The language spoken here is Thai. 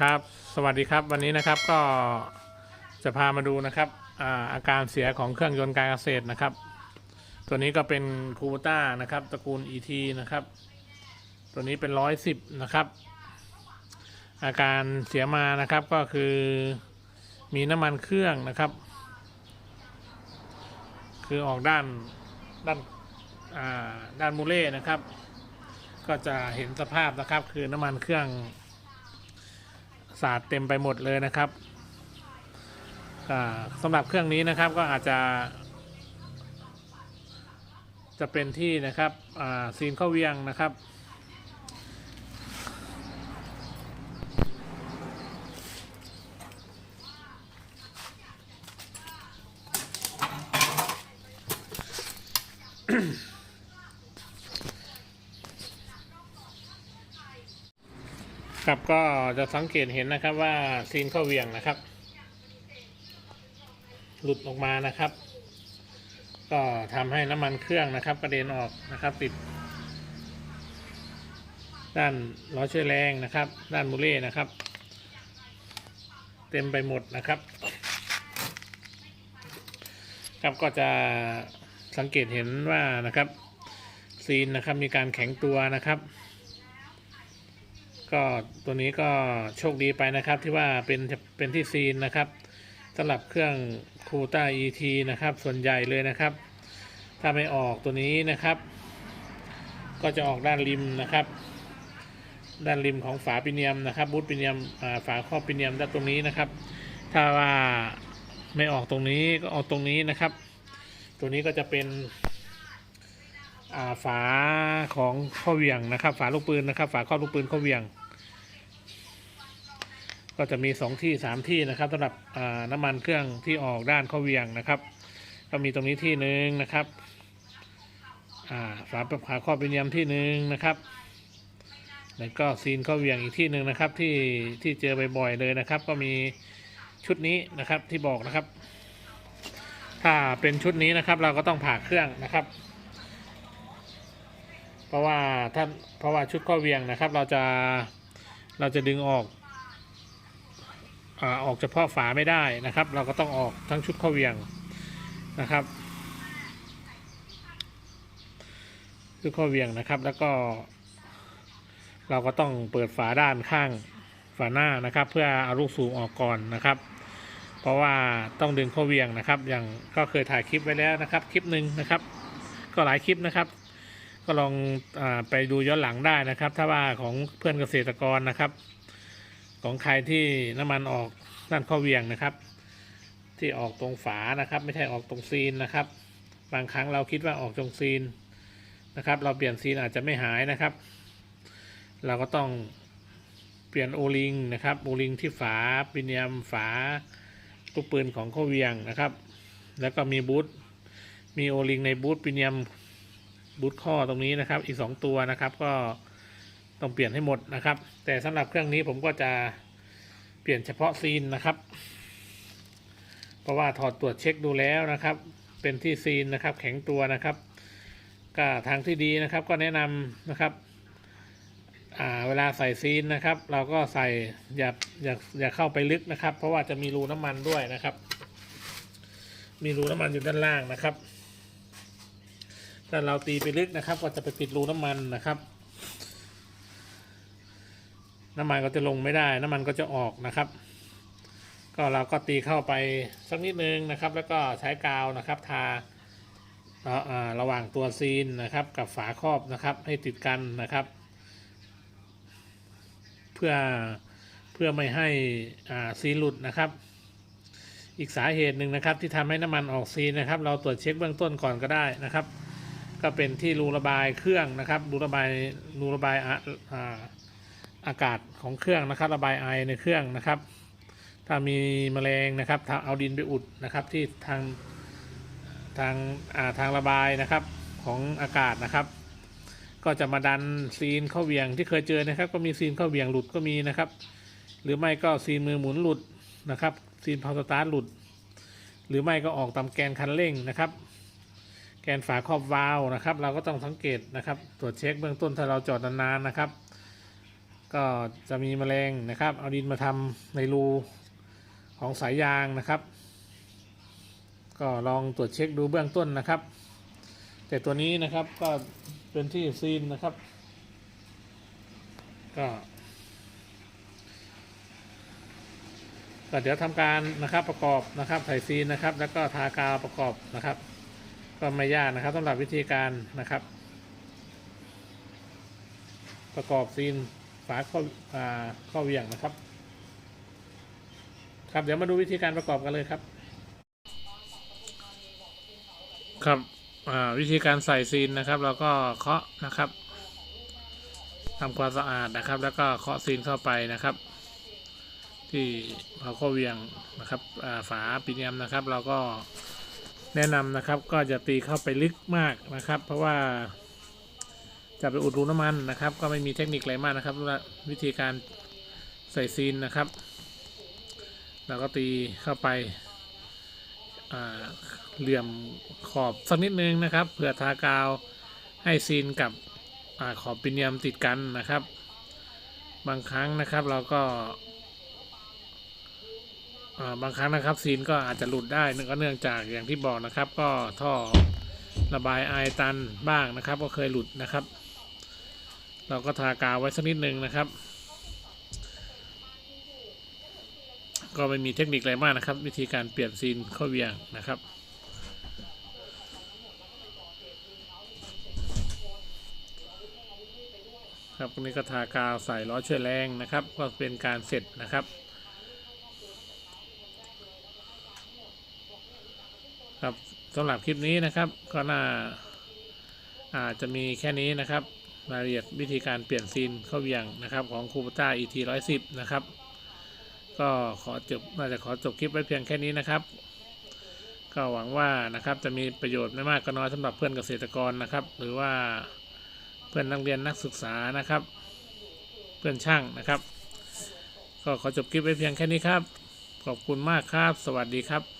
ครับ สวัสดีครับวันนี้นะครับก็จะพามาดูนะครับอาอาการเสียของเครื่องยนต์การเกษตรนะครับ ตัวนี้ก็เป็นคูเบต้านะครับตระกูล ET นะครับ ตัวนี้เป็นร้อยสิบนะครับ อาการเสียมานะครับก็คือมีน้ำมันเครื่องนะครับ คือออกด้านด้านาด้านมูเล่นะครับ ก็จะเห็นสภาพนะครับคือน้ำมันเครื่อง สาดเต็มไปหมดเลยนะครับอ่าสำหรับเครื่องนี้นะครับก็อาจจะ จะเป็นที่นะครับอ่าซีนเข้าเวียงนะครับ ครับก็จะสังเกตเห็นนะครับว่าซีนเข้าเวียงนะครับ หลุดออกมานะครับ ก็ทำให้น้ำมันเครื่องนะครับ กระเด็นออกนะครับ ติด ด้านล้อช่วยแรงนะครับ ด้านมูเล่นะครับ เต็มไปหมดนะครับ ครับก็จะสังเกตเห็นว่านะครับ ซีนนะครับมีการแข็งตัวนะครับ ก็ตัวนี้ก็โชคดีไปนะครับที่ว่าเป็นเป็นที่ซีนนะครับสำหรับเครื่องคูต้า ET นะครับ ส่วนใหญ่เลยนะครับ ถ้าไม่ออกตัวนี้นะครับ ก็จะออกด้านริมนะครับ ด้านริมของฝาปิเนียมนะครับ บูทปิเนียมฝาครอบปิเนียมด้านตรงนี้นะครับ ถ้าว่าไม่ออกตรงนี้ก็ออกตรงนี้นะครับ ตัวนี้ก็จะเป็นฝาของข้อเหวี่ยงนะครับ ฝาลูกปืนนะครับ ฝาครอบลูกปืนข้อเหวี่ยง ก็จะมีสองที่สามที่นะครับสำหรับน้ำมันเครื่องที่ออกด้านข้อเวียงนะครับ ก็มีตรงนี้ที่หนึ่งนะครับอ่าฝาฝาครอบเป็นยมที่หนึ่งนะครับ แล้วก็ซีนข้อเวียงอีกที่หนึ่งนะครับ ที่ที่เจอบ่อยๆเลยนะครับ ก็มีชุดนี้นะครับที่บอกนะครับ ถ้าเป็นชุดนี้นะครับ เราก็ต้องผ่าเครื่องนะครับ เพราะว่าถ้านเพราะว่าชุดข้อเวียงนะครับ เราจะเราจะดึงออก อออกเฉพาะฝาไม่ได้นะครับ เราก็ต้องออกทั้งชุดข้อเวียงนะครับชุดข้อเวียงนะครับ แล้วก็ เราก็ต้องเปิดฝาด้านข้างฝาหน้านะครับ เพื่อเอาลูกสูงออกก่อนนะครับ เพราะว่าต้องดึงข้อเวียงนะครับ อย่างก็เคยถ่ายคลิปไว้แล้วนะครับ คลิปหนึ่งนะครับ ก็หลายคลิปนะครับก็ลองอไปดูย้อนหลังได้นะครับ ถ้าว่าของเพื่อนเกษตรกรนะครับ ของใครที่น้ำมันออกด้านข้อเวียงนะครับ ที่ออกตรงฝานะครับ ไม่ใช่ออกตรงซีนนะครับ บางครั้งเราคิดว่าออกตรงซีนนะครับ เราเปลี่ยนซีนอาจจะไม่หายนะครับ เราก็ต้องเปลี่ยนโอลิงนะครับโอลิงที่ฝาปิเนียมฝาลูกปืนของข้อเวียงนะครับ แล้วก็มีบูทมีโอลิงในบูทปิเนียมบูทข้อตรงนี้นะครับ อีก 2 ตัวนะครับก็ ต้องเปลี่ยนให้หมดนะครับ แต่สำหรับเครื่องนี้ผมก็จะเปลี่ยนเฉพาะซีนนะครับ เพราะว่าถอดตรวจเช็คดูแล้วนะครับ เป็นที่ซีนนะครับ แข็งตัวนะครับ ก็ทางที่ดีนะครับ ก็แนะนำนะครับเวลาใส่ซีนนะครับ เราก็ใส่อย่าอย่าอย่าเข้าไปลึกนะครับ เพราะว่าจะมีรูน้ำมันด้วยนะครับ มีรูน้ำมันอยู่ด้านล่างนะครับถ้าเราตีไปลึกนะครับ ก็จะไปปิดรูน้ำมันนะครับ น้ำมันก็จะลงไม่ได้ น้ำมันก็จะออกนะครับ ก็เราก็ตีเข้าไปสักนิดนึงนะครับ แล้วก็ใช้กาวนะครับ ทาระหว่างตัวซีนนะครับ กับฝาครอบนะครับ ให้ติดกันนะครับ เพื่อเพื่อไม่ให้ซีนหลุดนะครับ อีกสาเหตุหนึ่งนะครับ ที่ทำให้น้ำมันออกซีนนะครับ เราตรวจเช็คเบื้องต้นก่อนก็ได้นะครับ ก็เป็นที่รูระบายเครื่องนะครับรูระบายรูระบายอ่า อากาศของเครื่องนะครับ ระบายไอในเครื่องนะครับ ถ้ามีแมลงนะครับถ้าเอาดินไปอุดนะครับที่ทางทางาทางระบายนะครับของอากาศนะครับ ก็จะมาดันซีนเข้าเหวียงที่เคยเจอนะครับ ก็มีซีนเข้าเหวียงหลุดก็มีนะครับ หรือไม่ก็ซีนมือหมุนหลุดนะครับ ซีนพาวสตาร์ทหลุด หรือไม่ก็ออกตามแกนคันเร่งนะครับ แกนฝาครอบวาล์วนะครับ เราก็ต้องสังเกตนะครับ ตรวจเช็คเบื้องต้นถ้าเราจอดนานๆนะครับ ก็จะมีแมลงนะครับ เอาดินมาทำในรูของสายยางนะครับ ก็ลองตรวจเช็คดูเบื้องต้นนะครับ แต่ตัวนี้นะครับก็เป็นที่ซีนนะครับ ก็ก็เดี๋ยวทำการนะครับประกอบนะครับใส่ซีนนะครับ แล้วก็ทากาวประกอบนะครับ ก็ไม่ยากนะครับสำหรับวิธีการนะครับ ประกอบซีน ฝาข้ออาข้อเวียงนะครับ ครับเดี๋ยวมาดูวิธีการประกอบกันเลยครับ ครับวิธีการใส่ซีนนะครับ เราก็เคาะนะครับทำความสะอาดนะครับ แล้วก็เคาะซีนเข้าไปนะครับ ที่พอข้อเวียงนะครับฝาปีเนียมนะครับ เราก็แนะนำนะครับ ก็จะตีเข้าไปลึกมากนะครับ เพราะว่า จะไปอุดรูน้ำมันนะครับ ก็ไม่มีเทคนิคอะไรมากนะครับวิธีการใส่ซีนนะครับเราก็ตีเข้าไปาเหลี่ยมขอบสักนิดนึงนะครับเผื่อทากาวให้ซีนกับอขอบปิเนียมติดกันนะครับ บางครั้งนะครับเราก็าบางครั้งนะครับซีนก็อาจจะหลุดได้ก็เนื่องจากอย่างที่บอกนะครับ ก็ท่อระบายไอตันบ้างนะครับ ก็เคยหลุดนะครับ เราก็ทากาวไว้สักนิดนึงนะครับ ก็ไม่มีเทคนิคอะไรมากนะครับ วิธีการเปลี่ยนซีนเข้าเวียงนะครับครับนี้ก็ทากาวใส่ล้อช่วยแรงนะครับ ก็เป็นการเสร็จนะครับ ครับสำหรับคลิปนี้นะครับ ก็น่าอาจจะมีแค่นี้นะครับ รายละเอียดวิธีการเปลี่ยนซีนเข้าเวียงนะครับ ของคูปต้า ET 110นะครับ ก็ขอจบน่าจะขอจบคลิปไว้เพียงแค่นี้นะครับ ก็หวังว่านะครับจะมีประโยชน์ไม่มากก็น้อยสำหรับเพื่อนเกษตรกรนะครับ หรือว่าเพื่อนนักเรียนนักศึกษานะครับ เพื่อนช่างนะครับ ก็ขอจบคลิปไว้เพียงแค่นี้ครับ ขอบคุณมากครับ สวัสดีครับ